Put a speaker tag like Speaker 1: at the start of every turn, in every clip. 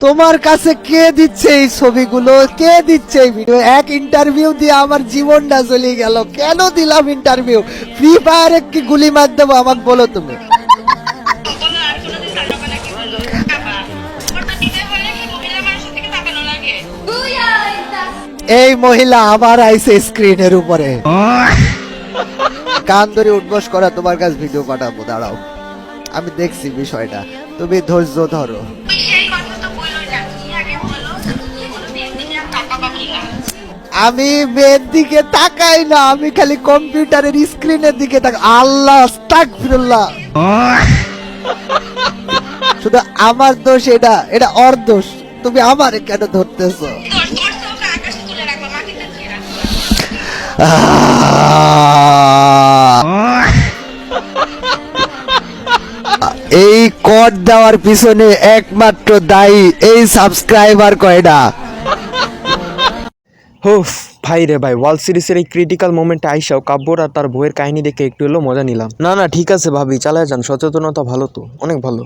Speaker 1: তোমার কাছে কে দিচ্ছে এই ছবিগুলো? কে দিচ্ছে এই ভিডিও এক ইন্টারভিউ দিয়ে আমার জীবনটা চলে গেল। কেন দিলাম ইন্টারভিউ ফ্রি ফায়ারে কি গুলি মার দেবো আমাকে বলো তুমি। এই মহিলা আমার আইসে স্ক্রিনের উপরে। কান ধরে উঠবস করা, তোমার কাছে ভিডিও পাঠাবো, দাঁড়াও। আমি দেখছি বিষয়টা। তুমি ধৈর্য ধরো। আমি মেয়ের দিকে তাকাই না আমি খালি কম্পিউটারের স্ক্রিনের দিকে তাক আল্লাহ আস্তাগফিরুল্লাহ। শুধু আমার দোষ এটা এটা ওর দোষ। তুমি আমারে কেন ধরতেছো? এই কড দেওয়ার পিছনে একমাত্র দায়ী এই সাবস্ক্রাইবার কয়টা?
Speaker 2: হোফ, ভাই রে ভাই ওয়ার্ল্ড সিরিজের এই ক্রিটিক্যাল মোমেন্টে আইসাও কাব্যর আর তার বইয়ের কাহিনী দেখে একটু হলেও মজা নিলাম। না না, ঠিক আছে ভাবি, চালায় যান, সচেতনতা ভালো তো, অনেক ভালো।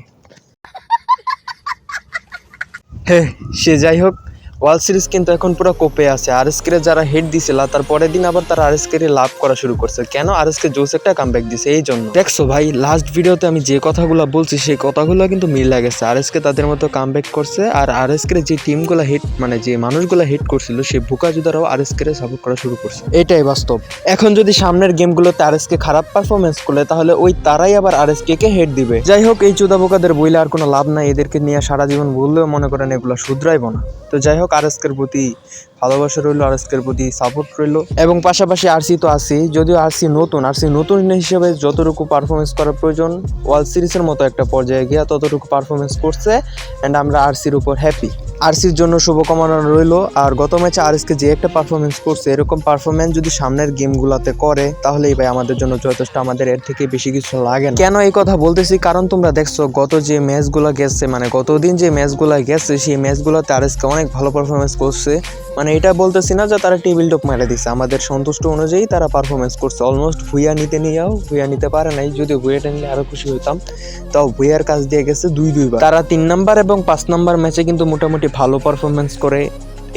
Speaker 2: হ্যাঁ সে যাই হোক ওয়ার্ল্ড সিরিজ কিন্তু এখন পুরো কোপে আছে। আর এস কে যারা হেড দিছিল, তার পরের দিন আবার তারা আর এস কে লাভ করা শুরু করছে। কেন আর এস কে জোস একটা কামব্যাক দিছে? এই জন্য। দেখছ ভাই লাস্ট ভিডিওতে আমি যে কথাগুলো বলছি, সেই কথাগুলো কিন্তু মিল লাগেছে আর এস কে তাদের মতো কামব্যাক করছে, আর আর এস কে যে টিমগুলো হিট মানে যে মানুষগুলো হিট করছিল, সেই বুকা জুদারাও আর এস কে সাপোর্ট করা শুরু করছে। এটাই বাস্তব। এখন যদি সামনের গেমগুলোতে আর এস কে খারাপ পারফরমেন্স করলে, তাহলে ওই তারাই আবার আর এস কে কে হেড দিবে। যাই হোক, এই চুদা বোকাদের বইলে আর কোনো লাভ নাই। এদেরকে নিয়ে সারা জীবন বললেও মনে করেন, এগুলো শুধরাইব না। তো যাই হোক আর এসকের প্রতি ভালোবাসা রইল, আরএসকের প্রতি সাপোর্ট রইল। এবং পাশাপাশি আরসি তো আসি যদিও আরসি নতুন আরসি নতুন হিসেবে যতটুকু পারফরমেন্স করা প্রয়োজন ওয়ার্ল্ড সিরিজের মতো একটা পর্যায়ে গিয়া ততটুকু পারফরমেন্স করছে অ্যান্ড আমরা আরসির উপর হ্যাপি আরসির জন্য শুভকামনা রইল। আর গত ম্যাচে আরএসকে যে একটা পারফরমেন্স করছে, এরকম পারফরমেন্স যদি সামনের গেমগুলোতে করে, তাহলেই ভাই আমাদের জন্য যথেষ্ট, আমাদের এর থেকে বেশি কিছু লাগে না। কেন এই কথা বলতেছি? কারণ তোমরা দেখছ, গত যে ম্যাচগুলো গেছে মানে গতদিন যে ম্যাচগুলো গেছে, সেই ম্যাচগুলোতে আরএসকে অনেক ভালো পারফরমেন্স করছে। মানে এটা বলতেছি না যে তারা টেবিল টপ মেরে দিছে। আমাদের সন্তুষ্ট অনুযায়ী তারা পারফরমেন্স করছে। অলমোস্ট ভুইয়া নিতে নিয়েও ভুইয়া নিতে পারে নাই। যদিও ভুইয়াটা নিলে আরও খুশি হইতাম, তাও ভুইয়ার কাজ দিয়ে গেছে দুই দুইবার। তারা তিন নাম্বার এবং পাঁচ নাম্বার ম্যাচে কিন্তু মোটামুটি ভালো পারফরমেন্স করে।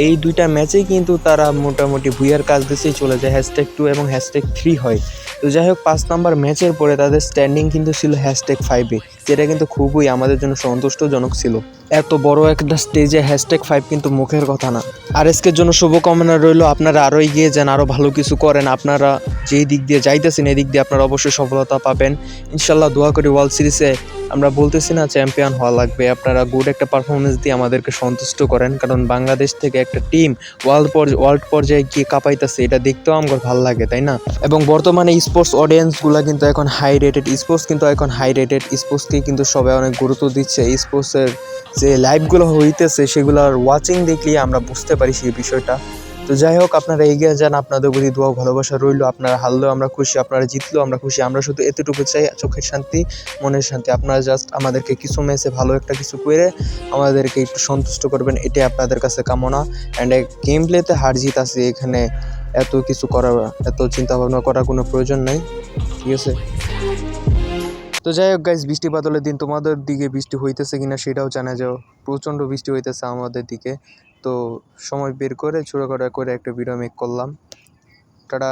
Speaker 2: এই দুইটা ম্যাচেই কিন্তু তারা মোটামুটি ভুইয়ার কাজ দিয়েই চলে যায়। হ্যাশট্যাগ টু এবং হ্যাশট্যাগ থ্রি হয়। তো যাই হোক পাঁচ নাম্বার ম্যাচের পরে তাদের স্ট্যান্ডিং কিন্তু ছিল হ্যাশট্যাগ ফাইভে যেটা কিন্তু খুবই আমাদের জন্য সন্তুষ্টজনক ছিল। এত বড় একটা স্টেজে হ্যাশট্যাগ ফাইভ কিন্তু মুখের কথা না। আর এসকের জন্য শুভকামনা রইল, আপনারা আরও এগিয়ে যান আরও ভালো কিছু করেন। আপনারা যেই দিক দিয়ে যাইতেছেন, এই দিক দিয়ে আপনারা অবশ্যই সফলতা পাবেন। ইনশাল্লাহ দোয়া করি ওয়ার্ল্ড সিরিজে আমরা বলতেছি না চ্যাম্পিয়ন হওয়া লাগবে। আপনারা গুড একটা পারফরমেন্স দিয়ে আমাদেরকে সন্তুষ্ট করেন। কারণ বাংলাদেশ থেকে একটা টিম ওয়ার্ল্ড ওয়ার্ল্ড পর্যায়ে গিয়ে কাঁপাইতেছে, এটা দেখতেও আমার ভালো লাগে, তাই না? এবং বর্তমানে স্পোর্টস অডিয়েন্সগুলো কিন্তু এখন হাই রেটেড স্পোর্টস কিন্তু এখন হাই রেটেড স্পোর্টসকে কিন্তু সবাই অনেক গুরুত্ব দিচ্ছে। স্পোর্টসের যে লাইভগুলো হইতেছে সেগুলোর ওয়াচিং দেখলে আমরা বুঝতে পারি সেই বিষয়টা। তো যাই হোক, আপনারা এগিয়ে যান, আপনাদের প্রতি দোয়া ভালোবাসা রইল। আপনারা হারলেও আমরা খুশি, আপনারা জিতলেও আমরা খুশি। আমরা শুধু এতটুকু চাই, চোখের শান্তি, মনের শান্তি। আপনারা জাস্ট আমাদেরকে কিছু ম্যাচে ভালো একটা কিছু করে আমাদেরকে একটু সন্তুষ্ট করবেন, এটাই আপনাদের কাছে কামনা। অ্যান্ড গেম প্লেতে হার জিত আছে এখানে এত কিছু করার এত চিন্তা ভাবনা করার কোনো প্রয়োজন নাই। ঠিক আছে? তো যাই হোক গাইজ বৃষ্টি বাদলের দিন তোমাদের দিকে বৃষ্টি হইতেছে কিনা সেটাও জানা যাও। প্রচণ্ড বৃষ্টি হইতেছে আমাদের দিকে। তো সময় বের করে ছোটোখাটো করে একটা ভিডিও মেক করলাম। টাটা।